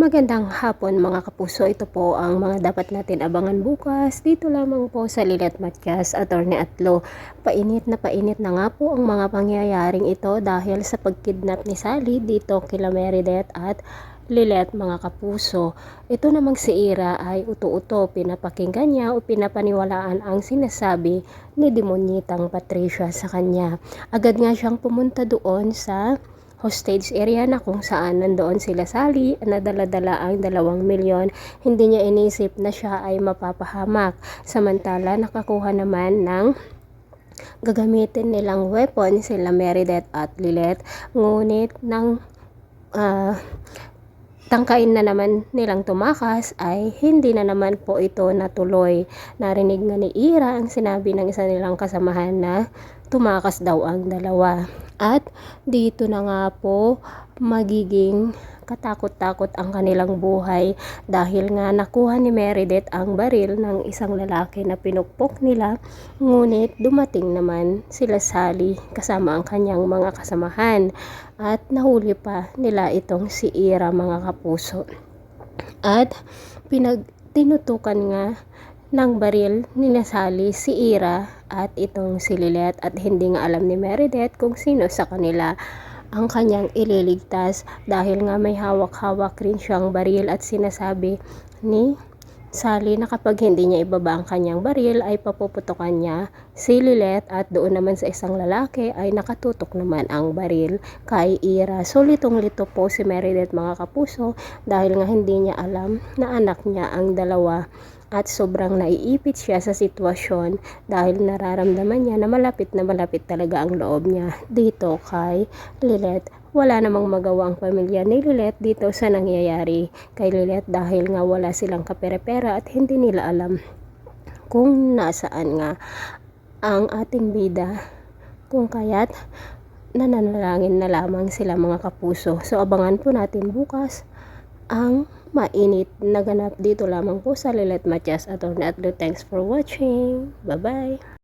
Magandang hapon mga kapuso. Ito po ang mga dapat natin abangan bukas. Dito lamang po sa Lilet Matias, Attorney Atlo. Painit na painit na nga po ang mga pangyayaring ito dahil sa pagkidnap ni Sally dito kila Meridet at Lilet mga kapuso. Ito namang si Ira ay uto-uto pinapakinggan niya o pinapaniwalaan ang sinasabi ni Demonyitang Patricia sa kanya. Agad nga siyang pumunta doon sa hostage area na kung saan nandoon sila Sally na dala-dala ang dalawang milyon. Hindi niya inisip na siya ay mapapahamak. Samantala nakakuha naman ng gagamitin nilang weapon sila Meridet at Lilet. Ngunit nang ah, tangkain na naman nilang tumakas ay hindi na naman po ito natuloy. Narinig nga ni Ira ang sinabi ng isa nilang kasamahan na tumakas daw ang dalawa. At dito na nga po magiging katakot-takot ang kanilang buhay dahil nga nakuha ni Meredith ang baril ng isang lalaki na pinukpok nila. Ngunit dumating naman sila Sally kasama ang kanyang mga kasamahan at nahuli pa nila itong si Ira mga kapuso. At pinag tinutukan nga ng baril ni Sally si Ira at itong si Lilet at hindi nga alam ni Meredith kung sino sa kanila ang kanyang ililigtas. Dahil nga may hawak-hawak rin siyang baril at sinasabi ni Sally na kapag hindi niya ibaba ang kanyang baril ay papuputukan niya si Lilet at doon naman sa isang lalaki ay nakatutok naman ang baril kay Ira. So litong-lito po si Meredith mga kapuso dahil nga hindi niya alam na anak niya ang dalawa at sobrang naiipit siya sa sitwasyon dahil nararamdaman niya na malapit na malapit talaga ang loob niya dito kay Lilet. Wala namang magawa ang pamilya ni Lilet dito sa nangyayari kay Lilet dahil nga wala silang kapere-pera at hindi nila alam kung nasaan nga ang ating bida kung kaya't nananalangin na lamang sila mga kapuso. So abangan po natin bukas ang mainit na ganap dito lamang po sa Lilet Matias Attorney Atlo. Thanks for watching. Bye-bye.